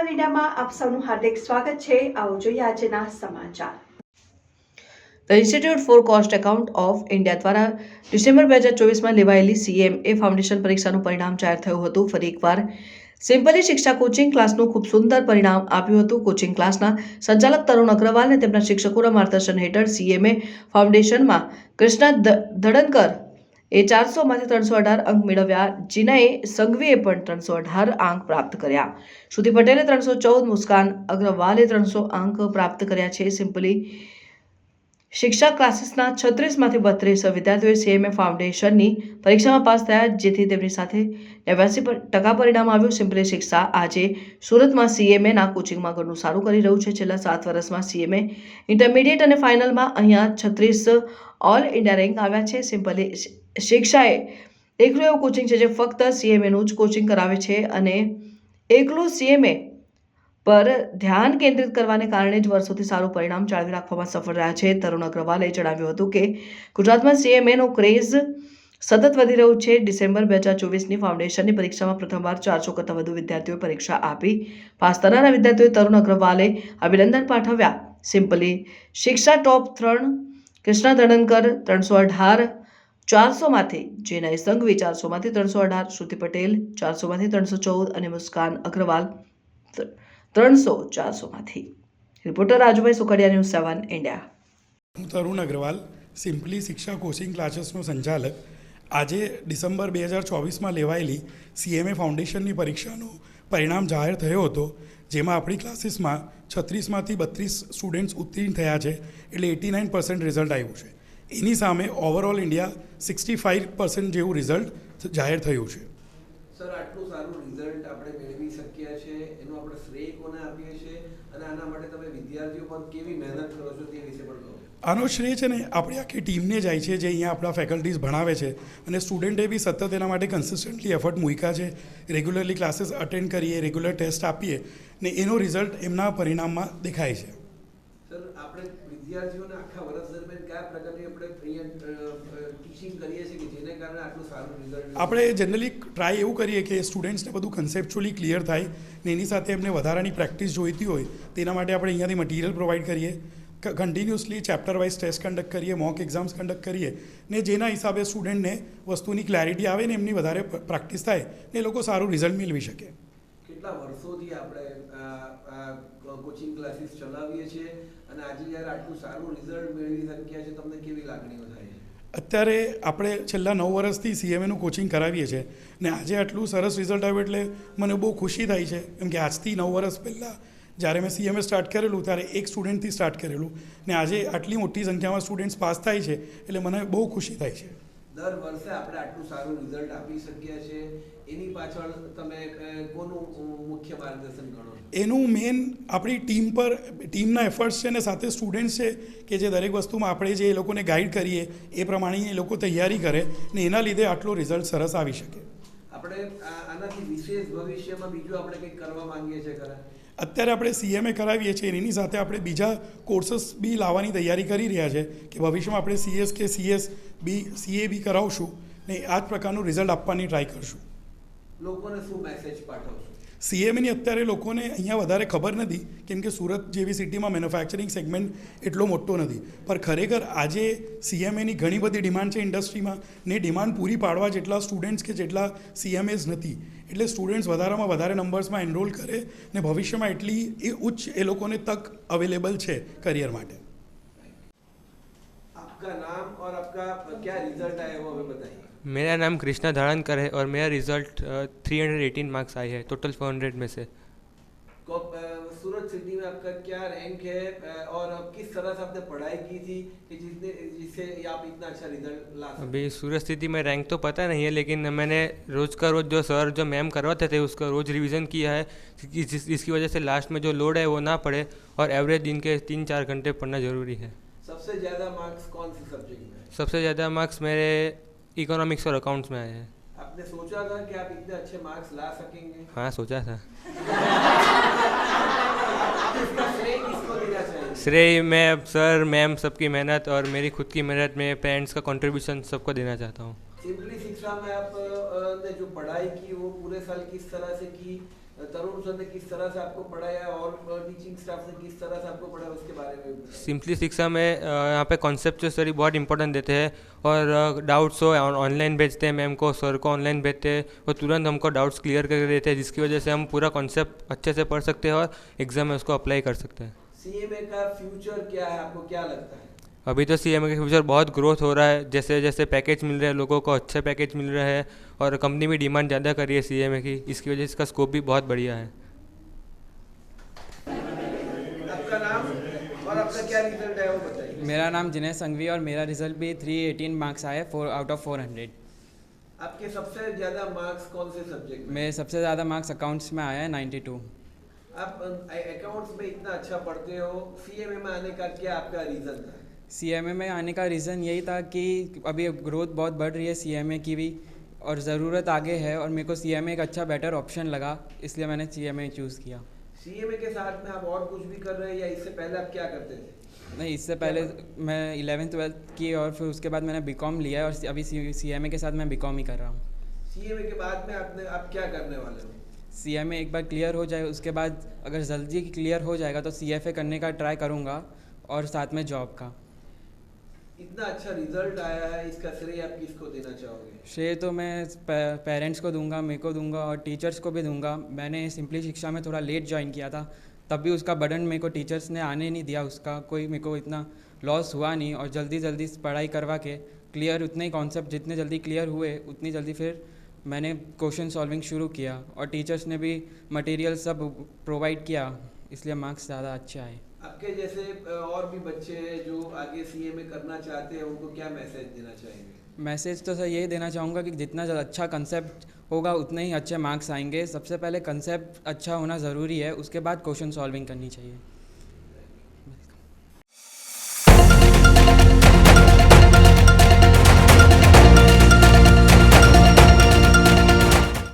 સેવન ઇન્ડિયામાં આપ સૌનું હાર્દિક સ્વાગત છે. આવો જોઈએ આજના સમાચાર. The institute for cost account of India દ્વારા ડિસેમ્બર બે હજાર ચોવીસમાં લેવાયેલી સીએમએ ફાઉન્ડેશન પરીક્ષાનું પરિણામ જાહેર થયું હતું. ફરી એકવાર સિમ્પલી શિક્ષા કોચિંગ ક્લાસનું ખૂબ સુંદર પરિણામ આપ્યું હતું. કોચિંગ ક્લાસના સંચાલક તરુણ અગ્રવાલ અને તેમના શિક્ષકોના માર્ગદર્શન હેઠળ સીએમએ ફાઉન્ડેશનમાં કૃષ્ણા ધડનકર એ ચારસોમાંથી ત્રણસો અઢાર અંક મેળવ્યા. જીનાએ સંઘવીએ પણ ત્રણસો અઢાર અંક પ્રાપ્ત કર્યા. શ્રુતિ પટેલે ત્રણસો ચૌદ મુસ્કાન અગ્રવાલે ત્રણસો અંક પ્રાપ્ત કર્યા છે. સિમ્પલી શિક્ષા ક્લાસીસના છત્રીસમાંથી બત્રીસ વિદ્યાર્થીઓએ સીએમએ ફાઉન્ડેશનની પરીક્ષામાં પાસ થયા, જેથી તેમની સાથે નેવ્યાસી ટકા પરિણામ આવ્યું. સિમ્પલી શિક્ષા આજે સુરતમાં સીએમએના કોચિંગમાં ઘણું સારું કરી રહ્યું છે. છેલ્લા સાત વર્ષમાં સીએમએ ઇન્ટરમીડિયેટ અને ફાઇનલમાં અહીંયા છત્રીસ ઓલ ઇન્ડિયા રેન્ક આવ્યા છે. સિમ્પલી શિક્ષાએ એકલું એવું કોચિંગ છે જે ફક્ત સીએમએનું જ કોચિંગ કરાવે છે અને એકલું સીએમએ પર ધ્યાન કેન્દ્રિત કરવાને કારણે જ વર્ષોથી સારું પરિણામ જાળવી રાખવામાં સફળ રહ્યા છે. તરુણ અગ્રવાલે જણાવ્યું હતું કે, ગુજરાતમાં સીએમએનો ક્રેઝ સતત વધી રહ્યું છે. ડિસેમ્બર બે હજાર ચોવીસની ફાઉન્ડેશનની પરીક્ષામાં પ્રથમવાર ચારસો કરતાં વધુ વિદ્યાર્થીઓએ પરીક્ષા આપી. પાસ થનારા વિદ્યાર્થીઓએ તરુણ અગ્રવાલે અભિનંદન પાઠવ્યા. સિમ્પલી, શિક્ષા ટોપ ત્રણ, કૃષ્ણા ધડનકર ત્રણસો અઢાર, ચારસોમાંથી જેના સંઘવી ચારસોમાંથી ત્રણસો અઢાર, શ્રુતિ પટેલ ચારસોમાંથી ત્રણસો ચૌદ અને મુસ્કાન અગ્રવાલ ત્રણસો ચારસોમાંથી. Reporter Rajubhai Sukhadia news seven India. હું તરુણ અગ્રવાલ સિમ્પલી શિક્ષા કોચિંગ ક્લાસીસનો સંચાલક. આજે ડિસેમ્બર બે હજાર ચોવીસમાં લેવાયેલી સીએમએ ફાઉન્ડેશનની પરીક્ષાનું પરિણામ જાહેર થયો હતો જેમાં આપણી ક્લાસીસમાં છત્રીસમાંથી બત્રીસ સ્ટુડન્ટ્સ ઉત્તીર્ણ થયા છે એટલે એટી નાઇન પર્સન્ટ રિઝલ્ટ આવ્યું છે. એની સામે overall India sixty five percent જેવું રિઝલ્ટ જાહેર થયું છે. સર આટલું સારું રિઝલ્ટ આપણે મેળવી શક્યા છે એનો આપણે શ્રેય કોને આપીએ છીએ અને આના માટે તમે વિદ્યાર્થીઓ પર કેવી મહેનત કરો છો તે વિશે પણ કહો આનો શ્રેય છે ને આપણી આખી ટીમને જાય છે જે અહીંયા આપણા ફેકલ્ટીઝ ભણાવે છે. અને સ્ટુડન્ટે બી સતત એના માટે કન્સિસ્ટન્ટલી એફર્ટ મૂક્યા છે. રેગ્યુલરલી ક્લાસીસ અટેન્ડ કરીએ રેગ્યુલર ટેસ્ટ આપીએ ને એનો રિઝલ્ટ એમના પરિણામમાં દેખાય છે. સર આપણે વિદ્યાર્થીઓને આખા વર્ષ દરમિયાન કયા પ્રકારની આપણે ટીચિંગ કરીએ છીએ કે જેને કારણે આટલું સારું રિઝલ્ટ આપણે જનરલી ટ્રાય એવું કરીએ કે સ્ટુડન્ટ્સને બધું કન્સેપ્ચ્યુઅલી ક્લિયર થાય ને એની સાથે એમને વધારાની પ્રેક્ટિસ જોઈતી હોય તેના માટે આપણે અહીંયાથી મટીરિયલ પ્રોવાઈડ કરીએ. Continuously chapter wise test conduct કરીએ મોક એક્ઝામ્સ કન્ડક્ટ કરીએ ને જેના હિસાબે સ્ટુડન્ટને વસ્તુની ક્લેરિટી આવે ને એમની વધારે પ્રેક્ટિસ થાય ને એ લોકો સારું રિઝલ્ટ મેળવી શકે. કેટલા વર્ષોથી આપણે કોચિંગ ક્લાસીસ ચલાવીએ છીએ અને આજે જ્યારે આટલું સારું રિઝલ્ટ મેળવી શક્યા છે તમને કેવી લાગણીઓ થાય છે? અત્યારે આપણે છેલ્લા નવ વર્ષથી સીએમએનું કોચિંગ કરાવીએ છીએ ને આજે આટલું સરસ રિઝલ્ટ આવ્યું એટલે મને બહુ ખુશી થાય છે કેમ કે આજથી નવ વર્ષ પહેલાં જ્યારે મેં સીએમએ સ્ટાર્ટ કરેલું ત્યારે એક સ્ટુડન્ટથી સ્ટાર્ટ કરેલું. ને આજે આટલી મોટી સંખ્યામાં સ્ટુડન્ટ્સ પાસ થાય છે એટલે મને બહુ ખુશી થાય છે. દર વર્ષે આપણે આટલું સારું રિઝલ્ટ આપી શકીએ છીએ. એની પાછળ તમે કોનું મુખ્ય માર્ગદર્શન ગણો એનું મેઇન આપણી ટીમ પર ટીમના એફર્ટ્સ છે ને સાથે સ્ટુડન્ટ્સ છે કે જે દરેક વસ્તુમાં આપણે જે એ લોકોને ગાઈડ કરીએ એ પ્રમાણે એ લોકો તૈયારી કરે ને એના લીધે આટલો રિઝલ્ટ સરસ આવી શકે. આપણે આનાથી વિશેષ ભવિષ્યમાં બીજું આપણે કંઈક કરવા માંગીએ છીએ ખરા? અત્યારે આપણે સીએમએ કરાવીએ છીએ એની સાથે આપણે બીજા કોર્સીસ બી લાવવાની તૈયારી કરી રહ્યા છે કે ભવિષ્યમાં આપણે સીએસ કે સીએસ બી સીએ બી કરાવશું ને આ જ પ્રકારનું રિઝલ્ટ આપવાની ટ્રાય કરશું. લોકોને શું મેસેજ પાઠવશો? સીએમએની અત્યારે લોકોને અહીંયા વધારે ખબર નથી, કેમ કે સુરત જેવી સિટીમાં મેન્યુફેક્ચરિંગ સેગમેન્ટ એટલો મોટો નથી. પણ ખરેખર આજે સીએમએની ઘણી બધી ડિમાન્ડ છે ઇન્ડસ્ટ્રીમાં ને ડિમાન્ડ પૂરી પાડવા જેટલા સ્ટુડન્ટ્સ કે જેટલા સીએમએસ નથી. એટલે સ્ટુડન્ટ્સ વધારામાં વધારે નંબર્સમાં એનરોલ કરે, ને ભવિષ્યમાં એટલી એ ઉચ્ચ એ લોકોને તક અવેલેબલ છે કરિયર માટે. આપકા નામ ઓર આપકા ક્યા રિઝલ્ટ આયા હો બતાઈએ मेरा नाम कृष्णा धारणकर है और मेरा result three hundred eighteen marks आए हैं टोटल फोर हंड्रेड में से। सूरत सिटी में आपका क्या रैंक है और अब किस तरह से आपने पढ़ाई की थी कि जिसने जिससे आप इतना अच्छा रिज़ल्ट ला अभी सूरत स्थिति में रैंक तो पता नहीं है लेकिन मैंने रोज़ का रोज़ जो सर जो मैम करवाते थे उसका रोज़ रिवीजन किया है कि जिस जिसकी वजह से लास्ट में जो लोड है वो ना पड़े और एवरेज दिन के तीन चार घंटे पढ़ना ज़रूरी है। सबसे ज़्यादा मार्क्स कौन से सब्जेक्ट में? सबसे ज़्यादा मार्क्स मेरे इकोनॉमिक्स और अकाउंट्स में आए हैं। आपने सोचा था कि आप इतने अच्छे मार्क्स ला सकेंगे? हाँ सोचा था। श्रेय मैं सर मैम सबकी मेहनत और मेरी खुद की मेहनत में पेरेंट्स का कंट्रीब्यूशन सबको देना चाहता हूँ। सिंपली शिक्षा में आप ने जो पढ़ाई की वो पूरे साल किस तरह से की? तरुण सर ने किस तरह से आपको पढ़ाया और टीचिंग स्टाफ ने किस तरह से आपको पढ़ाया उसके बारे में? सिंपली शिक्षा में यहाँ पे कॉन्सेप्ट स्टडी बहुत इंपॉर्टेंट देते हैं और डाउट्स हो ऑनलाइन भेजते हैं मैम को सर को ऑनलाइन भेजते हैं वो तुरंत हमको डाउट्स क्लियर करके देते हैं जिसकी वजह से हम पूरा कॉन्सेप्ट अच्छे से पढ़ सकते हैं और एग्ज़ाम में उसको अप्लाई कर सकते हैं। सीएमए का फ्यूचर क्या है? आपको क्या लगता है? अभी तो सी एम का फ्यूचर बहुत ग्रोथ हो रहा है। जैसे जैसे पैकेज मिल रहे हैं लोगों को अच्छे पैकेज मिल रहे हैं और कंपनी भी डिमांड ज़्यादा कर रही है सी एम ए की इसकी वजह से इसका स्कोप भी बहुत बढ़िया है। आपका नाम और आपका क्या रिज़ल्ट है वो बताइए। मेरा नाम जिनेश संघवी और मेरा रिज़ल्ट भी थ्री एटीन मार्क्स आए four out of four hundred आपके सबसे ज़्यादा मार्क्स कौन से सब्जेक्ट में? मेरे सबसे ज़्यादा मार्क्स अकाउंट्स में आया है नाइन्टी टू आप अकाउंट्स में इतना अच्छा पढ़ते हो सीएमए में आने का क्या आपका रीजन था? सीएमए में आने का रीज़न यही था कि अभी ग्रोथ बहुत बढ़ रही है सीएमए की भी और ज़रूरत आगे है और मेरे को सीएमए एक अच्छा बेटर ऑप्शन लगा इसलिए मैंने सीएमए चूज़ किया। सीएमए के साथ में आप और कुछ भी कर रहे हैं या इससे पहले आप क्या करते थे? नहीं इससे पहले मैं इलेवेंथ ट्वेल्थ की और फिर उसके बाद मैंने बी कॉम लिया और अभी सी एम ए के साथ मैं बी कॉम ही कर रहा हूँ। सीएमए के बाद में आपने आप क्या करने वाले हो? सी एम ए एक बार क्लियर हो जाए उसके बाद अगर जल्दी क्लियर हो जाएगा तो सी एफ़ ए करने का ट्राई करूँगा और साथ में जॉब का। इतना अच्छा रिज़ल्ट आया है, इसका श्रेय आप किसको देना चाहोगे? श्रेय तो मैं पेरेंट्स को दूँगा, मेरे को दूँगा और टीचर्स को भी दूँगा। मैंने सिंपली शिक्षा में थोड़ा लेट ज्वाइन किया था, तब भी उसका बर्डन मेरे को टीचर्स ने आने नहीं दिया, उसका कोई मेरे को इतना लॉस हुआ नहीं और जल्दी जल्दी पढ़ाई करवा के क्लियर उतने ही कॉन्सेप्ट जितने जल्दी क्लियर हुए, उतनी जल्दी फिर मैंने क्वेश्चन सॉल्विंग शुरू किया और टीचर्स ने भी मटेरियल सब प्रोवाइड किया, इसलिए मार्क्स ज़्यादा अच्छे आए। आपके जैसे और भी बच्चे हैं जो आगे सीए में करना चाहते हैं, उनको क्या मैसेज देना चाहेंगे? मैसेज तो सर यही देना चाहूँगा कि जितना ज़्यादा अच्छा कंसेप्ट होगा, उतने ही अच्छे मार्क्स आएँगे। सबसे पहले कंसेप्ट अच्छा होना ज़रूरी है, उसके बाद क्वेश्चन सॉल्विंग करनी चाहिए।